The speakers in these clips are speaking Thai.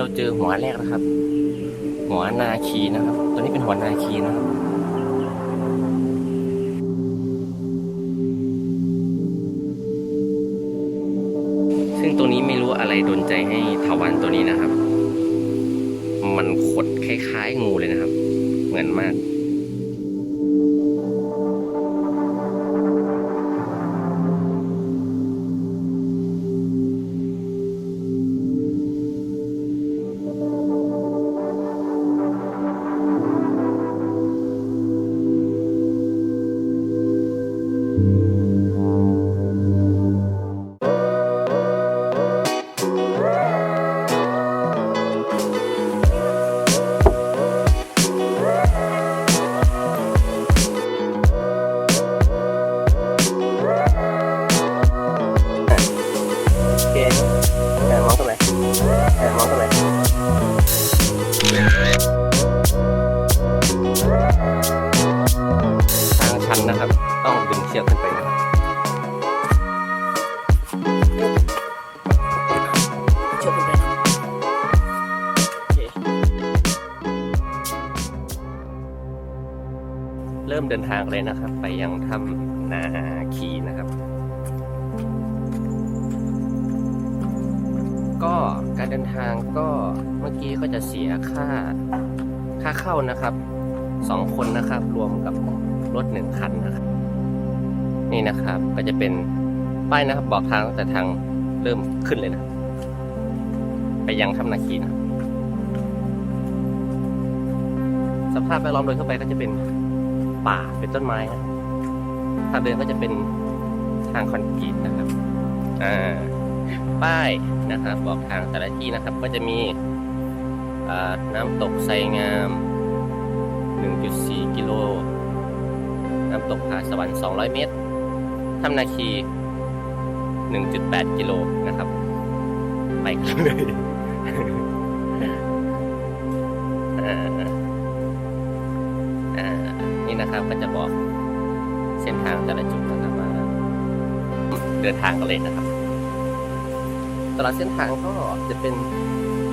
เราเจอหัวแรกนะครับ หัวนาคีนะครับ ตัวนี้เป็นหัวนาคีนะครับ ทางเลยนะครับ ไปยังถ้ำนาคีนะครับ ก็การเดินทางก็เมื่อกี้ก็จะเสียค่าค่าเข้านะครับสองคนนะครับ รวมกับรถหนึ่งคันนะครับ นี่นะครับก็จะเป็นป้ายนะครับ บอกทางตั้งแต่ทางเริ่มขึ้นเลยนะ ไปยังถ้ำนาคีนะครับสภาพแวดล้อมโดยทั่วไปก็จะเป็น ป่าเป็นต้นไม้นะทางเดินก็จะเป็นทางคอนกรีตนะครับอ่าป้ายนะครับ บอกทางแต่ละที่นะครับ ก็จะมีน้ำตกไซงาม 1.4 กิโล น้ำตกผาสวรรค์ 200 เมตรถ้ำนาคี 1.8 กิโลนะครับ ไปกันเลย นะครับก็จะบอกเส้นทางแต่ละจุดนะครับว่าเดินทางกันเลยนะครับตลอดเส้นทางก็จะเป็น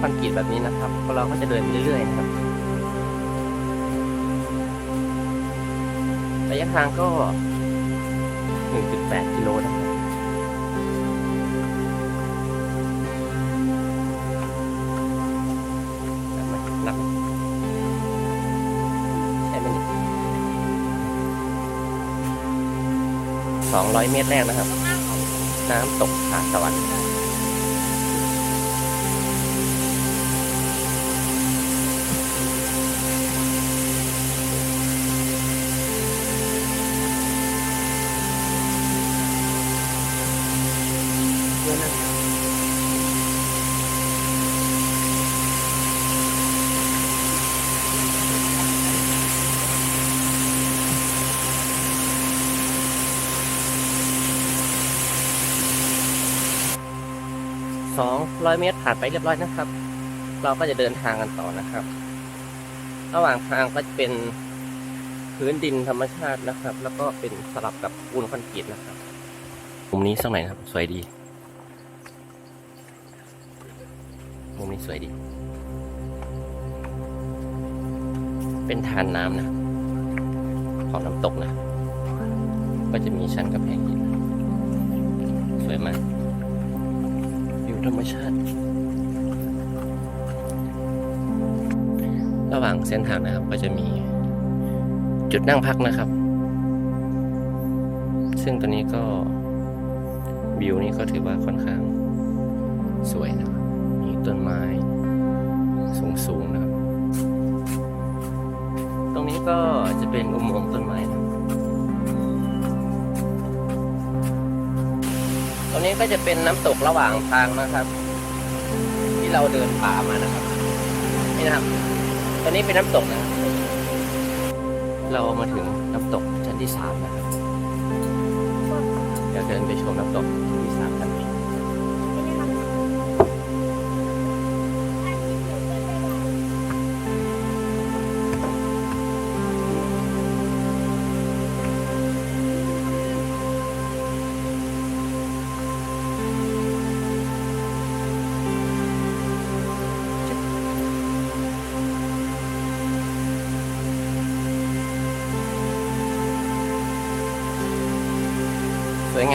คอนกรีตแบบนี้นะครับพวกเราก็จะเดินไปเรื่อยๆนะครับระยะทางก็ 1.8 กิโลนะครับ 200 เมตรแรกนะครับ น้ำตกผาสวรรค์ 200 เมตรผ่านไปเรียบร้อยนะครับ เราก็จะเดินทางกันต่อนะครับ ระหว่างทางก็จะเป็นพื้นดินธรรมชาตินะครับ แล้วก็เป็นสลับกับปูนคอนกรีตนะครับมุมนี้สักหน่อยนครับ สวยดี มุมนี้สวยดี เป็นทานน้ำนะ ของน้ำตกนะ ก็จะมีชั้นกระแพงหินสวยมาก ธรรมชาติ ระหว่างเส้นทางนะครับก็จะมีจุดนั่งพักนะครับ ซึ่งตัวนี้ก็วิวนี้ก็ถือว่าค่อนข้างสวยนะครับมีต้นไม้สูงๆนะครับ ตรงนี้ก็จะเป็นอุโมงค์ต้นไม้นะ รับตรงนี้ก็จะเป็นน้ำตกระหว่างทางนะครับ ที่เราเดินป่ามานะครับ นี่นะครับตอนนี้เป็นน้ำตกนะครับเรามาถึงน้ำตกชั้นที่สามนะครับเดี๋ยวเดินไปชมน้ำตก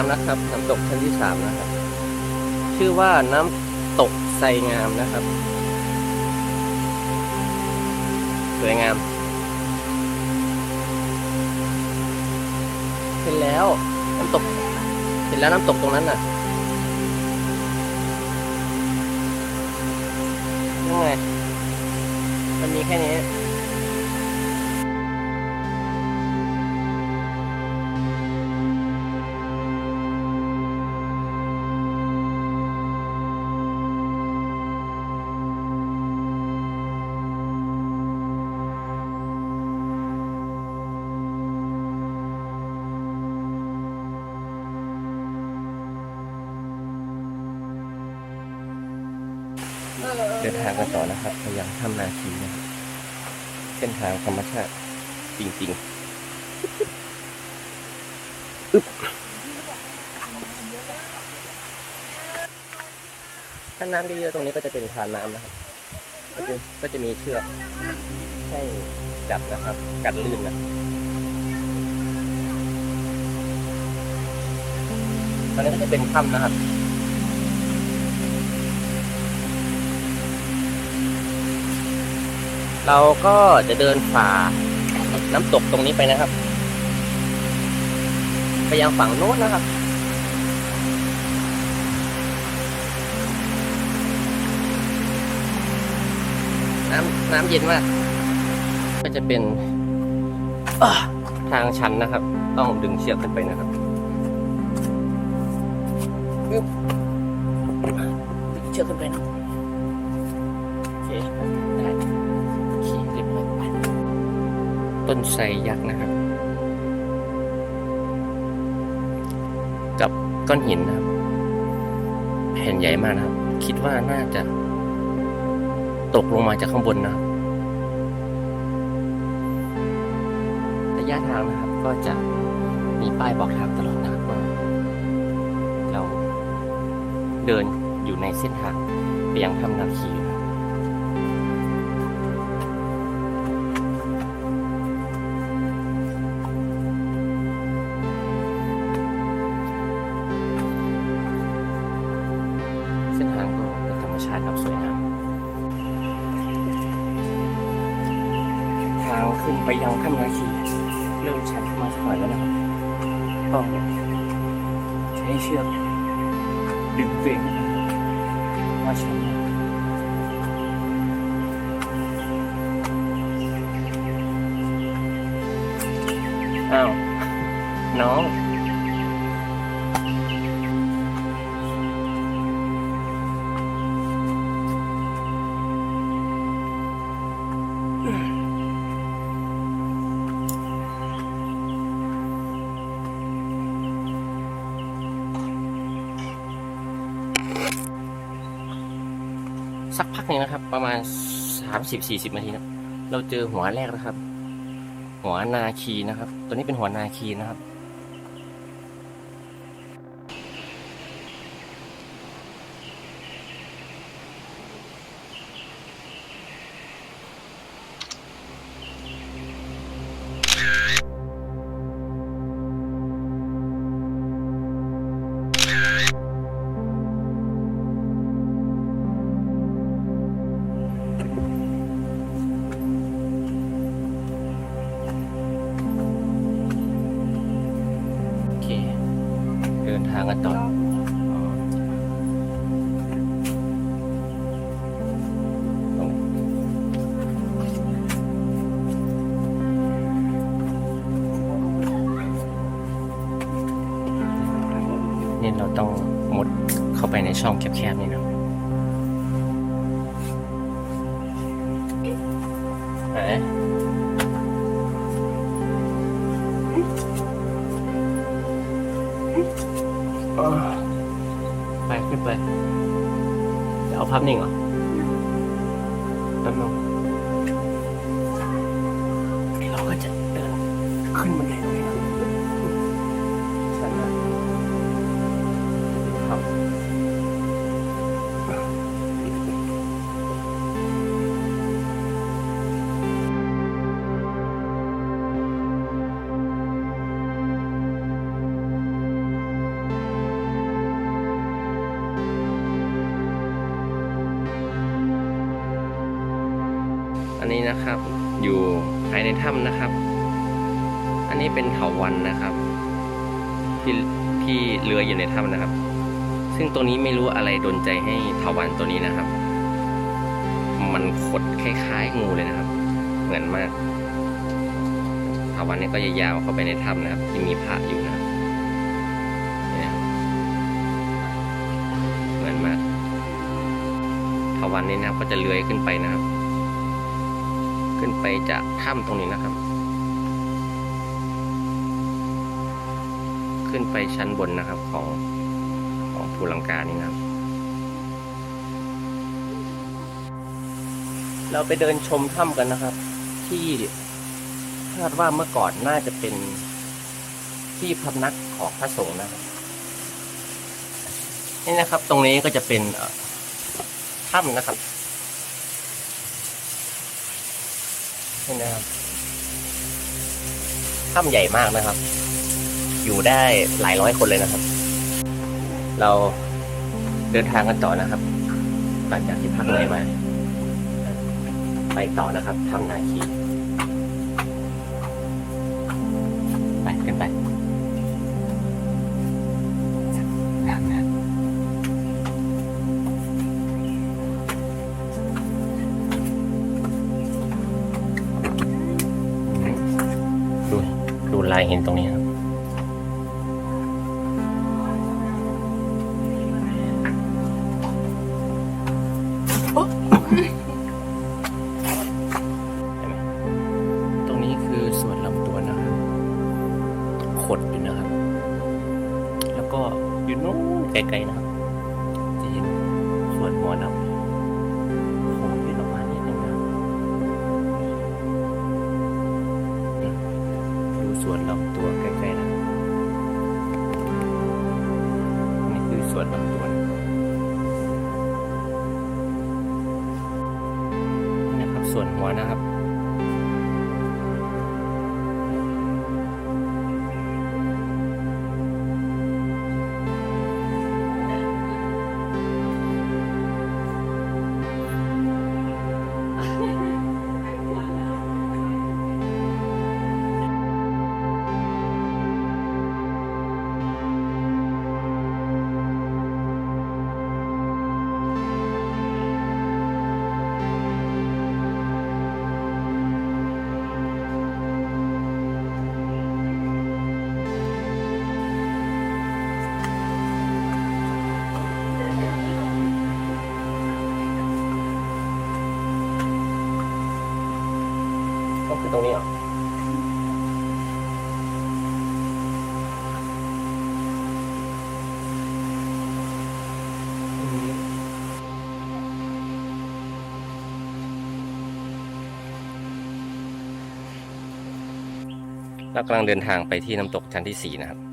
ามนะครับ น้ำตกชั้นที่สามนะครับ ชื่อว่าน้ำตกไซงามนะครับ สวยงามเห็นแล้วน้ำตกเห็นแล้วน้ำตกตรงนั้นน่ะยังไงมันมีแค่นี้ เดินทางกันต่อนะครับไปยังถ้ำนาคีนะเส้นทางธรรมชาติจริงๆอึ๊บถ้าน้ำเยอะๆตรงนี้ก็จะเป็นทานน้ำนะครับก็จะก็จะมีเชือกให้จับนะครับ กันลื่นนะตอนนี้ก็จะเป็นถ้ำนะครับ เราก็จะเดินฝ่าน้ำตกตรงนี้ไปนะครับ ไปยังฝั่งโน้นนะครับน้ำน้ำเย็นมาก ก็จะเป็นทางชันนะครับ ต้องดึงเชือกขึ้นไปนะครับเชื่อขึ้นไปนะ ต้นไทรยักษ์นะครับ กับก้อนหินนะครับ แผ่นใหญ่มากนะครับ คิดว่าน่าจะตกลงมาจากข้างบนนะครับระยะทางนะครับ ก็จะมีป้ายบอกทางตลอดนะครับว่าเราเดินอยู่ในเส้นทางไปยังถ้ำนาคี ขึ้นไปยังถ้ำนาคีเริ่มชัดมาสักหน่อยแล้วนะครับต้องใช้เชือกดึงตัวเองว่าชัน หนึ่งนะครับ ประมาณสามสิบสี่สิบนาทีนะเราเจอหัวแรกนะครับ หัวนาคีนะครับ ตัวนี้เป็นหัวนาคีนะครับ นทางกันต่ออ๋อตรงนี่เราต้องมุดเข้าไปในช่องแคบๆนี่นะ ไปขึ้นไป เดี๋ยวเอาภาพนิ่งเหรอแป๊บนึงเราก็จะเดินขึ้นบันได นี้นะครับ อยู่ภายในถ้ำนะครับ อันนี้เป็นเถาวันนะครับ ที่ที่เรืออยู่ในถ้ำนะครับ ซึ่งตัวนี้ไม่รู้อะไรดนใจให้เถาวันตัวนี้นะครับ มันขดคล้ายๆงูเลยนะครับ เหมือนมากเถาวันนี้ก็ยาวเข้าไปในถ้ำนะครับ ที่มีพระอยู่นะครับเนี่ยเหมือนมากเถาวันนี้นะครับก็จะเลื้อยขึ้นไปนะครับ ขึ้นไปจากถ้ำตรงนี้นะครับ ขึ้นไปชั้นบนนะครับของของภูลังกานี่นะครับ เราไปเดินชมถ้ำกันนะครับ ที่คาดว่าเมื่อก่อนน่าจะเป็นที่พำนักของพระสงฆ์นะครับนี่นะครับ ตรงนี้ก็จะเป็นถ้ำนะครับ่นะครับถ้ำใหญ่มากนะครับ อยู่ได้หลายร้อยคนเลยนะครับ เราเดินทางกันต่อนะครับ หลังจากที่พักเหนื่อยมา ไปต่อนะครับทำนาคี วนบางส่วนนะครับส่วนหัวนะครับ คือตรงนี้เหรอเรากำลังเดินทางไปที่น้ำตกชั้นที่สี่นะครับ